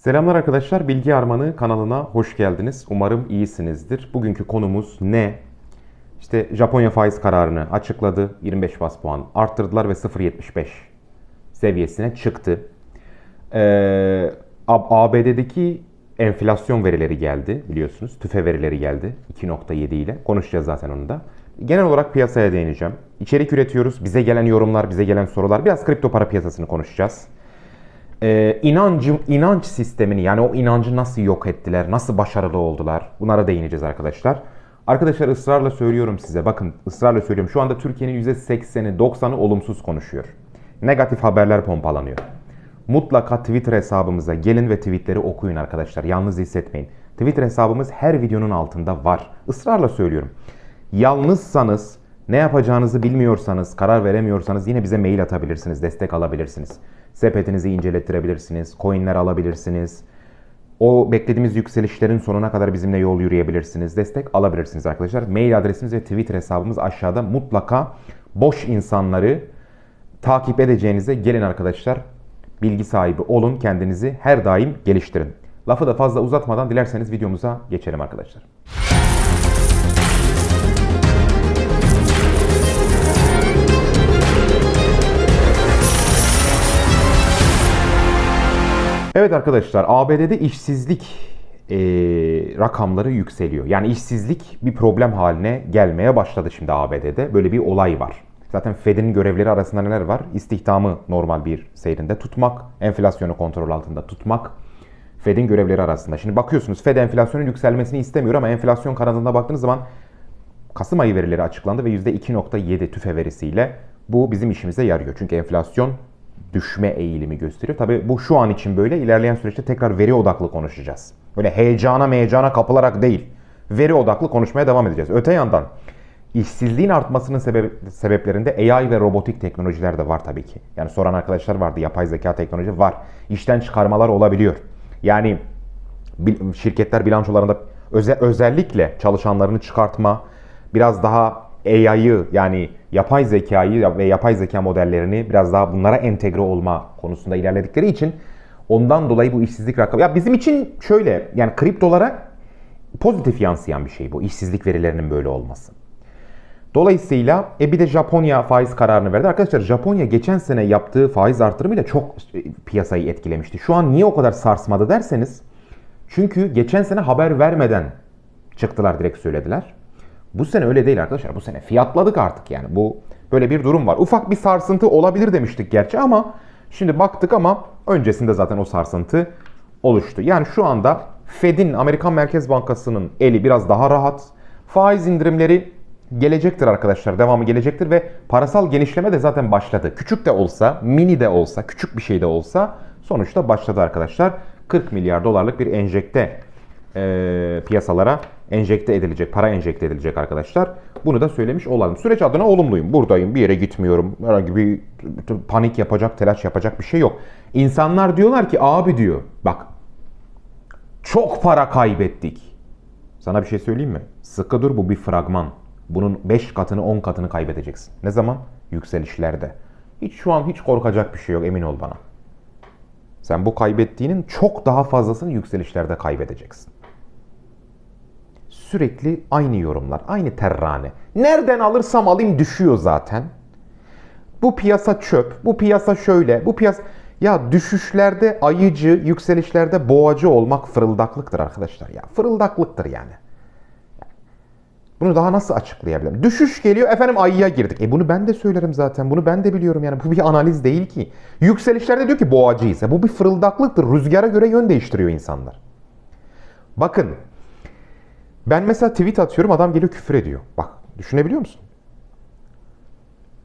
Selamlar arkadaşlar, Bilgi Armanı kanalına hoş geldiniz. Umarım iyisinizdir. Bugünkü konumuz ne? İşte Japonya faiz kararını açıkladı. 25 bas puan arttırdılar ve 0.75 seviyesine çıktı. Ee, ABD'deki enflasyon verileri geldi biliyorsunuz. TÜFE verileri geldi 2.7 ile. Konuşacağız zaten onu da. Genel olarak piyasaya değineceğim. İçerik üretiyoruz. Bize gelen yorumlar, bize gelen sorular. Biraz kripto para piyasasını konuşacağız. Ee, inancı, inanç sistemini yani o inancı nasıl yok ettiler, nasıl başarılı oldular bunlara değineceğiz arkadaşlar. Arkadaşlar ısrarla söylüyorum size bakın ısrarla söylüyorum şu anda Türkiye'nin %80'i 90'ı olumsuz konuşuyor. Negatif haberler pompalanıyor. Mutlaka Twitter hesabımıza gelin ve tweetleri okuyun arkadaşlar. Yalnız hissetmeyin. Twitter hesabımız her videonun altında var. Israrla söylüyorum. Yalnızsanız, ne yapacağınızı bilmiyorsanız, karar veremiyorsanız yine bize mail atabilirsiniz, destek alabilirsiniz. Sepetinizi incelettirebilirsiniz, coinler alabilirsiniz. O beklediğimiz yükselişlerin sonuna kadar bizimle yol yürüyebilirsiniz. Destek alabilirsiniz arkadaşlar. Mail adresimiz ve Twitter hesabımız aşağıda. Mutlaka boş insanları takip edeceğinize gelin arkadaşlar. Bilgi sahibi olun. Kendinizi her daim geliştirin. Lafı da fazla uzatmadan dilerseniz videomuza geçelim arkadaşlar. Evet arkadaşlar ABD'de işsizlik eee, rakamları yükseliyor. Yani işsizlik bir problem haline gelmeye başladı şimdi ABD'de. Böyle bir olay var. Zaten Fed'in görevleri arasında neler var? İstihdamı normal bir seyrinde tutmak, enflasyonu kontrol altında tutmak. Fed'in görevleri arasında. Şimdi bakıyorsunuz Fed enflasyonun yükselmesini istemiyor ama enflasyon kanadında baktığınız zaman Kasım ayı verileri açıklandı ve %2.7 tüfe verisiyle bu bizim işimize yarıyor. Çünkü enflasyon düşme eğilimi gösteriyor. Tabii bu şu an için böyle. İlerleyen süreçte tekrar veri odaklı konuşacağız. Böyle heyecana meyecana kapılarak değil. Veri odaklı konuşmaya devam edeceğiz. Öte yandan işsizliğin artmasının sebep, sebeplerinde AI ve robotik teknolojiler de var tabii ki. Yani soran arkadaşlar vardı. Yapay zeka teknoloji var. İşten çıkarmalar olabiliyor. Yani şirketler bilançolarında öze- özellikle çalışanlarını çıkartma, biraz daha AI'yı yani yapay zekayı ve yapay zeka modellerini biraz daha bunlara entegre olma konusunda ilerledikleri için ondan dolayı bu işsizlik rakamı ya bizim için şöyle yani kriptolara pozitif yansıyan bir şey bu işsizlik verilerinin böyle olması. Dolayısıyla e bir de Japonya faiz kararını verdi. Arkadaşlar Japonya geçen sene yaptığı faiz artırımıyla çok e, piyasayı etkilemişti. Şu an niye o kadar sarsmadı derseniz çünkü geçen sene haber vermeden çıktılar direkt söylediler. Bu sene öyle değil arkadaşlar. Bu sene fiyatladık artık yani. Bu böyle bir durum var. Ufak bir sarsıntı olabilir demiştik gerçi ama şimdi baktık ama öncesinde zaten o sarsıntı oluştu. Yani şu anda Fed'in Amerikan Merkez Bankası'nın eli biraz daha rahat. Faiz indirimleri gelecektir arkadaşlar. Devamı gelecektir ve parasal genişleme de zaten başladı. Küçük de olsa, mini de olsa, küçük bir şey de olsa sonuçta başladı arkadaşlar. 40 milyar dolarlık bir enjekte e, piyasalara enjekte edilecek, para enjekte edilecek arkadaşlar. Bunu da söylemiş olalım. Süreç adına olumluyum. Buradayım, bir yere gitmiyorum. Herhangi bir panik yapacak, telaş yapacak bir şey yok. İnsanlar diyorlar ki abi diyor, bak çok para kaybettik. Sana bir şey söyleyeyim mi? Sıkı dur bu bir fragman. Bunun 5 katını 10 katını kaybedeceksin. Ne zaman? Yükselişlerde. Hiç şu an hiç korkacak bir şey yok emin ol bana. Sen bu kaybettiğinin çok daha fazlasını yükselişlerde kaybedeceksin. Sürekli aynı yorumlar, aynı terrane. Nereden alırsam alayım düşüyor zaten. Bu piyasa çöp, bu piyasa şöyle, bu piyasa... Ya düşüşlerde ayıcı, yükselişlerde boğacı olmak fırıldaklıktır arkadaşlar ya. Fırıldaklıktır yani. Bunu daha nasıl açıklayabilirim? Düşüş geliyor efendim ayıya girdik. E bunu ben de söylerim zaten. Bunu ben de biliyorum yani. Bu bir analiz değil ki. Yükselişlerde diyor ki boğacıyız. E bu bir fırıldaklıktır. Rüzgara göre yön değiştiriyor insanlar. Bakın. Ben mesela tweet atıyorum adam geliyor küfür ediyor. Bak düşünebiliyor musun?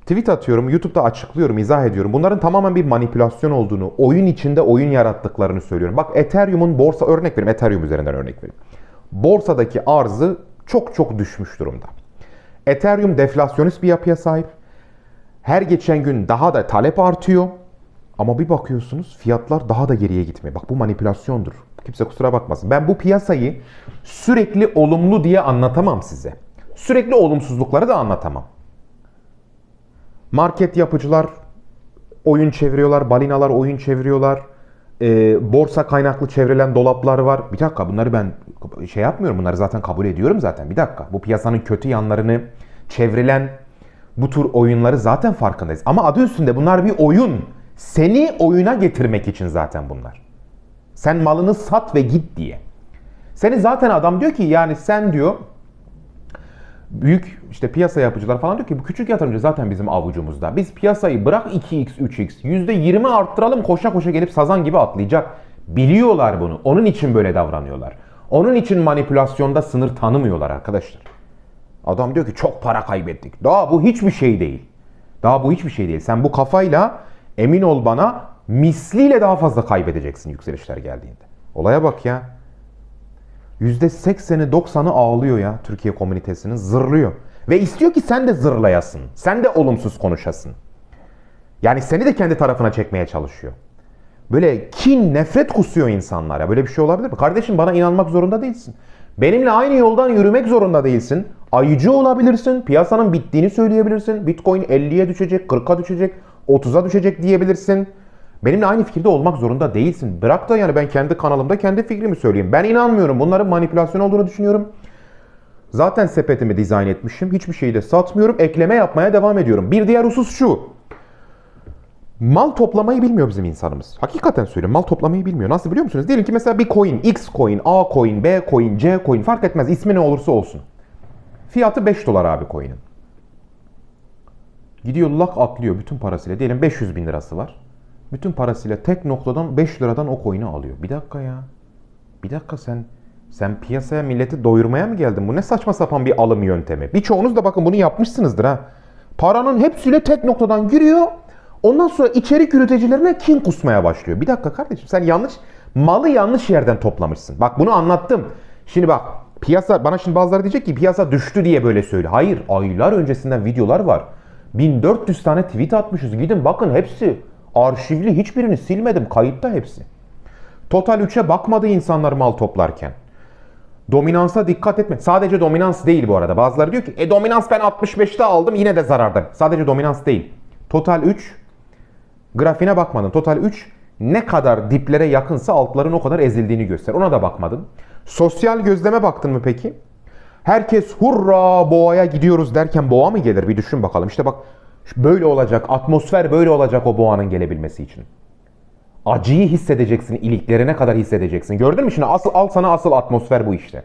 Tweet atıyorum, YouTube'da açıklıyorum, izah ediyorum. Bunların tamamen bir manipülasyon olduğunu, oyun içinde oyun yarattıklarını söylüyorum. Bak Ethereum'un borsa örnek vereyim, Ethereum üzerinden örnek vereyim. Borsadaki arzı çok çok düşmüş durumda. Ethereum deflasyonist bir yapıya sahip. Her geçen gün daha da talep artıyor. Ama bir bakıyorsunuz fiyatlar daha da geriye gitmiyor. Bak bu manipülasyondur. Kimse kusura bakmasın. Ben bu piyasayı sürekli olumlu diye anlatamam size. Sürekli olumsuzlukları da anlatamam. Market yapıcılar oyun çeviriyorlar, balinalar oyun çeviriyorlar. e, borsa kaynaklı çevrilen dolaplar var. Bir dakika bunları ben şey yapmıyorum. Bunları zaten kabul ediyorum zaten. Bir dakika. Bu piyasanın kötü yanlarını çevrilen bu tür oyunları zaten farkındayız. Ama adı üstünde bunlar bir oyun. Seni oyuna getirmek için zaten bunlar. Sen malını sat ve git diye. Seni zaten adam diyor ki yani sen diyor büyük işte piyasa yapıcılar falan diyor ki bu küçük yatırımcı zaten bizim avucumuzda. Biz piyasayı bırak 2x, 3x, %20 arttıralım koşa koşa gelip sazan gibi atlayacak. Biliyorlar bunu. Onun için böyle davranıyorlar. Onun için manipülasyonda sınır tanımıyorlar arkadaşlar. Adam diyor ki çok para kaybettik. Daha bu hiçbir şey değil. Daha bu hiçbir şey değil. Sen bu kafayla emin ol bana misliyle daha fazla kaybedeceksin yükselişler geldiğinde. Olaya bak ya. %80'i 90'ı ağlıyor ya Türkiye komünitesinin zırlıyor. Ve istiyor ki sen de zırlayasın. Sen de olumsuz konuşasın. Yani seni de kendi tarafına çekmeye çalışıyor. Böyle kin, nefret kusuyor insanlara. Böyle bir şey olabilir mi? Kardeşim bana inanmak zorunda değilsin. Benimle aynı yoldan yürümek zorunda değilsin. Ayıcı olabilirsin. Piyasanın bittiğini söyleyebilirsin. Bitcoin 50'ye düşecek, 40'a düşecek, 30'a düşecek diyebilirsin. Benimle aynı fikirde olmak zorunda değilsin. Bırak da yani ben kendi kanalımda kendi fikrimi söyleyeyim. Ben inanmıyorum. Bunların manipülasyon olduğunu düşünüyorum. Zaten sepetimi dizayn etmişim. Hiçbir şeyi de satmıyorum. Ekleme yapmaya devam ediyorum. Bir diğer husus şu. Mal toplamayı bilmiyor bizim insanımız. Hakikaten söylüyorum. Mal toplamayı bilmiyor. Nasıl biliyor musunuz? Diyelim ki mesela bir coin, X coin, A coin, B coin, C coin fark etmez. İsmi ne olursa olsun. Fiyatı 5 dolar abi coin'in. Gidiyor lak atlıyor bütün parasıyla. Diyelim 500 bin lirası var. Bütün parasıyla tek noktadan 5 liradan o coin'i alıyor. Bir dakika ya. Bir dakika sen sen piyasaya milleti doyurmaya mı geldin? Bu ne saçma sapan bir alım yöntemi. Birçoğunuz da bakın bunu yapmışsınızdır ha. Paranın hepsiyle tek noktadan giriyor. Ondan sonra içerik üreticilerine kin kusmaya başlıyor. Bir dakika kardeşim sen yanlış malı yanlış yerden toplamışsın. Bak bunu anlattım. Şimdi bak piyasa bana şimdi bazıları diyecek ki piyasa düştü diye böyle söyle. Hayır aylar öncesinden videolar var. 1400 tane tweet atmışız. Gidin bakın hepsi arşivli hiçbirini silmedim. Kayıtta hepsi. Total 3'e bakmadı insanlar mal toplarken. Dominansa dikkat etme. Sadece dominans değil bu arada. Bazıları diyor ki e dominans ben 65'te aldım yine de zararda. Sadece dominans değil. Total 3 grafiğine bakmadın. Total 3 ne kadar diplere yakınsa altların o kadar ezildiğini göster. Ona da bakmadın. Sosyal gözleme baktın mı peki? Herkes hurra boğaya gidiyoruz derken boğa mı gelir? Bir düşün bakalım. İşte bak böyle olacak. Atmosfer böyle olacak o boğanın gelebilmesi için. Acıyı hissedeceksin, iliklerine kadar hissedeceksin. Gördün mü şimdi asıl al sana asıl atmosfer bu işte.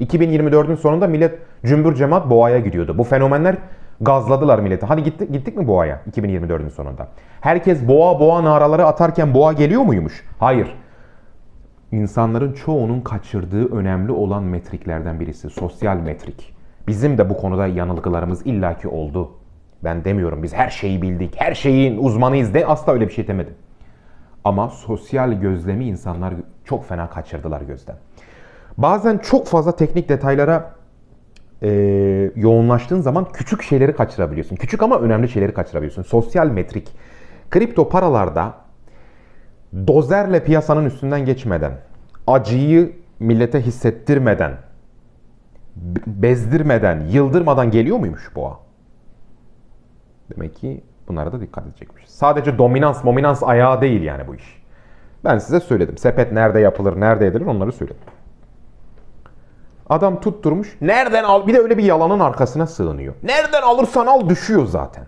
2024'ün sonunda millet cümbür cemaat boğaya gidiyordu. Bu fenomenler gazladılar milleti. Hadi gittik, gittik mi boğaya 2024'ün sonunda? Herkes boğa boğa naraları atarken boğa geliyor muymuş? Hayır. İnsanların çoğunun kaçırdığı önemli olan metriklerden birisi sosyal metrik. Bizim de bu konuda yanılgılarımız illaki oldu. Ben demiyorum biz her şeyi bildik, her şeyin uzmanıyız de asla öyle bir şey demedim. Ama sosyal gözlemi insanlar çok fena kaçırdılar gözden. Bazen çok fazla teknik detaylara e, yoğunlaştığın zaman küçük şeyleri kaçırabiliyorsun. Küçük ama önemli şeyleri kaçırabiliyorsun. Sosyal metrik. Kripto paralarda dozerle piyasanın üstünden geçmeden, acıyı millete hissettirmeden, bezdirmeden, yıldırmadan geliyor muymuş boğa? Demek ki bunlara da dikkat edecekmiş. Sadece dominans, mominans ayağı değil yani bu iş. Ben size söyledim. Sepet nerede yapılır, nerede edilir onları söyledim. Adam tutturmuş. Nereden al? Bir de öyle bir yalanın arkasına sığınıyor. Nereden alırsan al düşüyor zaten.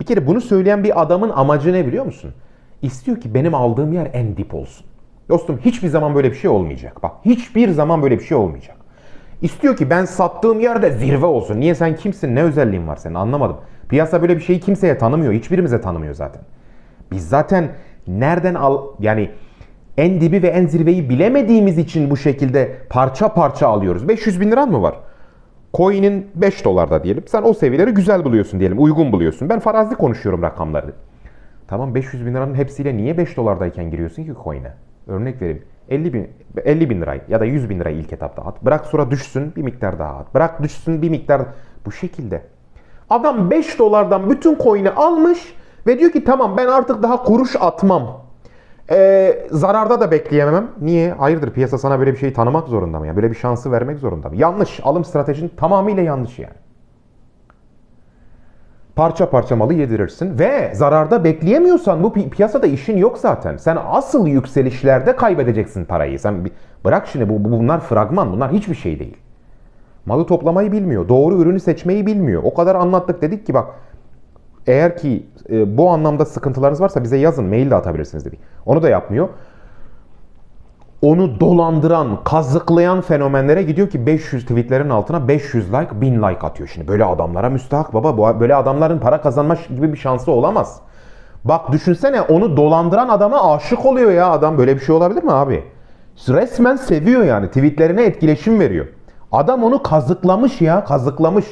Bir kere bunu söyleyen bir adamın amacı ne biliyor musun? İstiyor ki benim aldığım yer en dip olsun. Dostum hiçbir zaman böyle bir şey olmayacak. Bak hiçbir zaman böyle bir şey olmayacak. İstiyor ki ben sattığım yerde zirve olsun. Niye sen kimsin? Ne özelliğin var senin? Anlamadım. Piyasa böyle bir şeyi kimseye tanımıyor. Hiçbirimize tanımıyor zaten. Biz zaten nereden al yani en dibi ve en zirveyi bilemediğimiz için bu şekilde parça parça alıyoruz. 500 bin liran mı var? Coin'in 5 dolarda diyelim. Sen o seviyeleri güzel buluyorsun diyelim. Uygun buluyorsun. Ben farazi konuşuyorum rakamları. Tamam 500 bin liranın hepsiyle niye 5 dolardayken giriyorsun ki coin'e? Örnek vereyim. 50 bin, 50 bin lirayı ya da 100 bin lirayı ilk etapta at. Bırak sonra düşsün bir miktar daha at. Bırak düşsün bir miktar. Bu şekilde. Adam 5 dolardan bütün coin'i almış ve diyor ki tamam ben artık daha kuruş atmam. Ee, zararda da bekleyemem. Niye? Hayırdır piyasa sana böyle bir şeyi tanımak zorunda mı ya? Böyle bir şansı vermek zorunda mı? Yanlış. Alım stratejin tamamıyla yanlış yani. Parça parça malı yedirirsin ve zararda bekleyemiyorsan bu pi- piyasada işin yok zaten. Sen asıl yükselişlerde kaybedeceksin parayı. Sen bırak şimdi bu- bunlar fragman, bunlar hiçbir şey değil. Malı toplamayı bilmiyor, doğru ürünü seçmeyi bilmiyor. O kadar anlattık dedik ki bak eğer ki e, bu anlamda sıkıntılarınız varsa bize yazın, mail de atabilirsiniz dedik. Onu da yapmıyor. Onu dolandıran, kazıklayan fenomenlere gidiyor ki 500 tweetlerin altına 500 like, 1000 like atıyor. Şimdi böyle adamlara müstahak baba. Böyle adamların para kazanma gibi bir şansı olamaz. Bak düşünsene onu dolandıran adama aşık oluyor ya adam. Böyle bir şey olabilir mi abi? Resmen seviyor yani. Tweetlerine etkileşim veriyor. Adam onu kazıklamış ya, kazıklamış.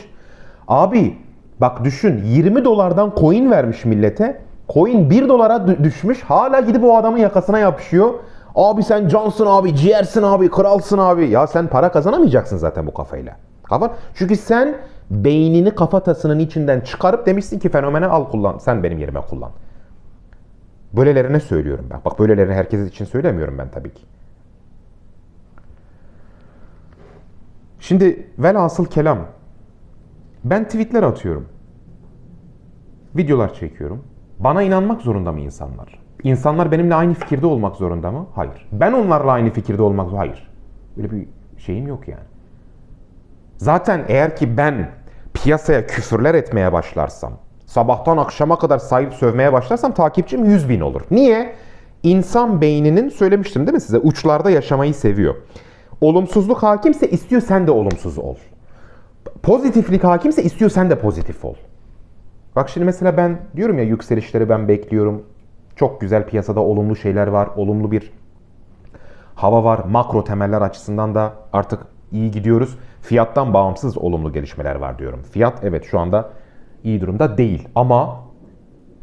Abi bak düşün 20 dolardan coin vermiş millete. Coin 1 dolara dü- düşmüş. Hala gidip o adamın yakasına yapışıyor. Abi sen cansın abi, ciğersin abi, kralsın abi. Ya sen para kazanamayacaksın zaten bu kafayla. Kafa çünkü sen beynini kafatasının içinden çıkarıp demişsin ki fenomene al kullan. Sen benim yerime kullan. Böylelerine söylüyorum ben. Bak böylelerine herkes için söylemiyorum ben tabii ki. Şimdi velhasıl kelam. Ben tweetler atıyorum. Videolar çekiyorum. Bana inanmak zorunda mı insanlar? İnsanlar benimle aynı fikirde olmak zorunda mı? Hayır. Ben onlarla aynı fikirde olmak zorunda Hayır. Böyle bir şeyim yok yani. Zaten eğer ki ben piyasaya küfürler etmeye başlarsam, sabahtan akşama kadar sahip sövmeye başlarsam takipçim 100 bin olur. Niye? İnsan beyninin, söylemiştim değil mi size, uçlarda yaşamayı seviyor. Olumsuzluk hakimse istiyor sen de olumsuz ol. Pozitiflik hakimse istiyor sen de pozitif ol. Bak şimdi mesela ben diyorum ya yükselişleri ben bekliyorum. Çok güzel piyasada olumlu şeyler var. Olumlu bir hava var. Makro temeller açısından da artık iyi gidiyoruz. Fiyattan bağımsız olumlu gelişmeler var diyorum. Fiyat evet şu anda iyi durumda değil ama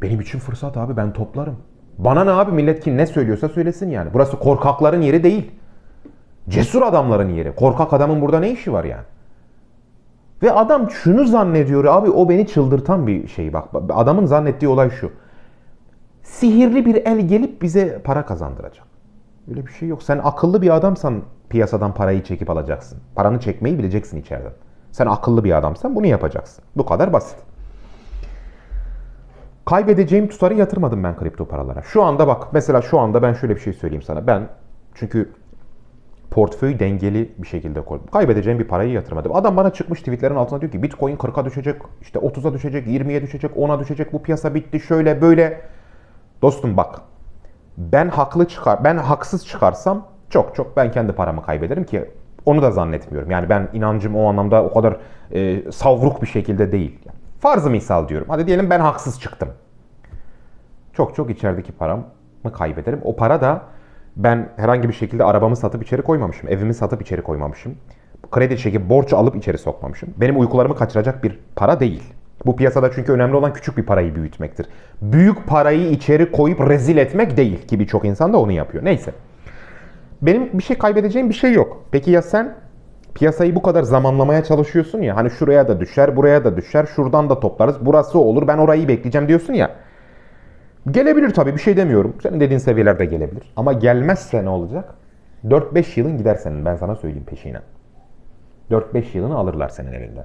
benim için fırsat abi ben toplarım. Bana ne abi millet kim ne söylüyorsa söylesin yani. Burası korkakların yeri değil. Cesur adamların yeri. Korkak adamın burada ne işi var yani? Ve adam şunu zannediyor abi o beni çıldırtan bir şey bak. Adamın zannettiği olay şu. Sihirli bir el gelip bize para kazandıracak. Öyle bir şey yok. Sen akıllı bir adamsan piyasadan parayı çekip alacaksın. Paranı çekmeyi bileceksin içeriden. Sen akıllı bir adamsan bunu yapacaksın. Bu kadar basit. Kaybedeceğim tutarı yatırmadım ben kripto paralara. Şu anda bak mesela şu anda ben şöyle bir şey söyleyeyim sana. Ben çünkü portföy dengeli bir şekilde koydum. Kaybedeceğim bir parayı yatırmadım. Adam bana çıkmış tweetlerin altına diyor ki Bitcoin 40'a düşecek, işte 30'a düşecek, 20'ye düşecek, 10'a düşecek, bu piyasa bitti, şöyle böyle. Dostum bak, ben haklı çıkar, ben haksız çıkarsam çok çok ben kendi paramı kaybederim ki onu da zannetmiyorum. Yani ben inancım o anlamda o kadar e, savruk bir şekilde değil. Farzı misal diyorum. Hadi diyelim ben haksız çıktım. Çok çok içerideki paramı kaybederim. O para da ben herhangi bir şekilde arabamı satıp içeri koymamışım. Evimi satıp içeri koymamışım. Kredi çekip borç alıp içeri sokmamışım. Benim uykularımı kaçıracak bir para değil. Bu piyasada çünkü önemli olan küçük bir parayı büyütmektir. Büyük parayı içeri koyup rezil etmek değil ki birçok insan da onu yapıyor. Neyse. Benim bir şey kaybedeceğim bir şey yok. Peki ya sen? Piyasayı bu kadar zamanlamaya çalışıyorsun ya. Hani şuraya da düşer, buraya da düşer, şuradan da toplarız. Burası olur, ben orayı bekleyeceğim diyorsun ya. Gelebilir tabii bir şey demiyorum. Senin dediğin seviyelerde gelebilir. Ama gelmezse ne olacak? 4-5 yılın gider senin ben sana söyleyeyim peşine. 4-5 yılını alırlar senin elinden.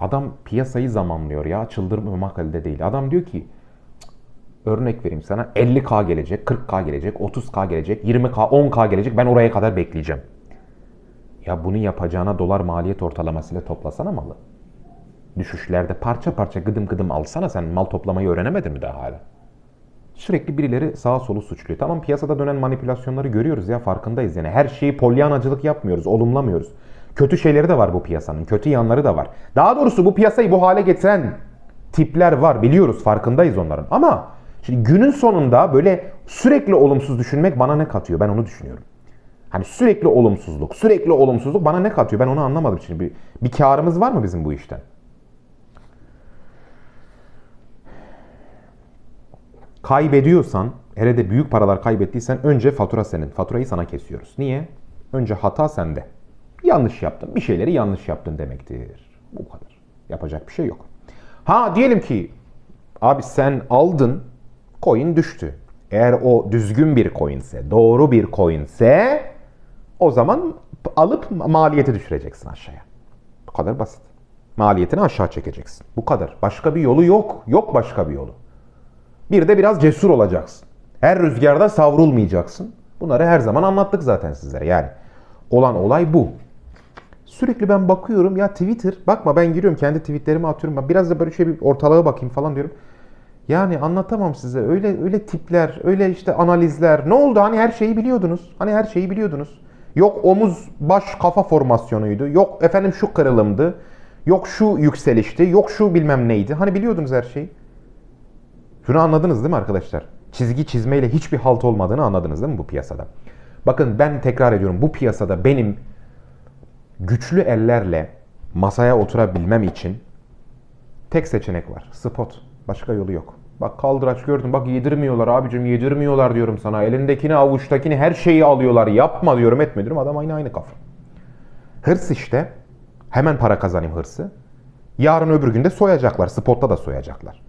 Adam piyasayı zamanlıyor ya çıldırmamak elde değil. Adam diyor ki "Cık, örnek vereyim sana 50k gelecek, 40k gelecek, 30k gelecek, 20k, 10k gelecek ben oraya kadar bekleyeceğim. Ya bunu yapacağına dolar maliyet ortalamasıyla toplasana malı düşüşlerde parça parça gıdım gıdım alsana sen mal toplamayı öğrenemedin mi daha hala? Sürekli birileri sağa solu suçluyor. Tamam piyasada dönen manipülasyonları görüyoruz ya farkındayız yani. Her şeyi polyanacılık yapmıyoruz, olumlamıyoruz. Kötü şeyleri de var bu piyasanın, kötü yanları da var. Daha doğrusu bu piyasayı bu hale getiren tipler var biliyoruz, farkındayız onların. Ama şimdi günün sonunda böyle sürekli olumsuz düşünmek bana ne katıyor ben onu düşünüyorum. Hani sürekli olumsuzluk, sürekli olumsuzluk bana ne katıyor ben onu anlamadım. Şimdi bir, bir karımız var mı bizim bu işten? kaybediyorsan, hele de büyük paralar kaybettiysen önce fatura senin. Faturayı sana kesiyoruz. Niye? Önce hata sende. Yanlış yaptın. Bir şeyleri yanlış yaptın demektir. Bu kadar. Yapacak bir şey yok. Ha diyelim ki abi sen aldın, coin düştü. Eğer o düzgün bir coinse, doğru bir coinse o zaman alıp maliyeti düşüreceksin aşağıya. Bu kadar basit. maliyetini aşağı çekeceksin. Bu kadar. Başka bir yolu yok. Yok başka bir yolu. Bir de biraz cesur olacaksın. Her rüzgarda savrulmayacaksın. Bunları her zaman anlattık zaten sizlere. Yani olan olay bu. Sürekli ben bakıyorum ya Twitter, bakma ben giriyorum kendi tweetlerimi atıyorum. Ben biraz da böyle şey bir ortalığa bakayım falan diyorum. Yani anlatamam size. Öyle öyle tipler, öyle işte analizler. Ne oldu? Hani her şeyi biliyordunuz. Hani her şeyi biliyordunuz. Yok omuz, baş, kafa formasyonuydu. Yok efendim şu kırılımdı. Yok şu yükselişti. Yok şu bilmem neydi. Hani biliyordunuz her şeyi. Şunu anladınız değil mi arkadaşlar? Çizgi çizmeyle hiçbir halt olmadığını anladınız değil mi bu piyasada? Bakın ben tekrar ediyorum bu piyasada benim güçlü ellerle masaya oturabilmem için tek seçenek var. Spot. Başka yolu yok. Bak kaldıraç gördüm. Bak yedirmiyorlar abicim yedirmiyorlar diyorum sana. Elindekini avuçtakini her şeyi alıyorlar. Yapma diyorum etme diyorum. Adam aynı aynı kafa. Hırs işte. Hemen para kazanayım hırsı. Yarın öbür gün de soyacaklar. Spotta da soyacaklar.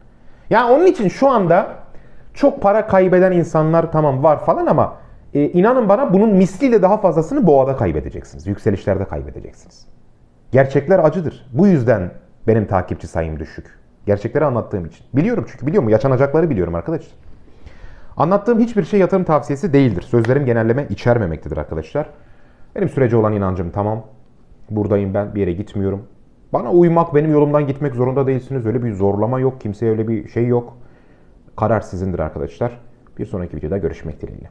Yani onun için şu anda çok para kaybeden insanlar tamam var falan ama e, inanın bana bunun misliyle daha fazlasını boğada kaybedeceksiniz. Yükselişlerde kaybedeceksiniz. Gerçekler acıdır. Bu yüzden benim takipçi sayım düşük. Gerçekleri anlattığım için. Biliyorum çünkü biliyorum yaşanacakları biliyorum arkadaşlar. Anlattığım hiçbir şey yatırım tavsiyesi değildir. Sözlerim genelleme içermemektedir arkadaşlar. Benim sürece olan inancım tamam. Buradayım ben bir yere gitmiyorum. Bana uymak, benim yolumdan gitmek zorunda değilsiniz. Öyle bir zorlama yok. Kimseye öyle bir şey yok. Karar sizindir arkadaşlar. Bir sonraki videoda görüşmek dileğiyle.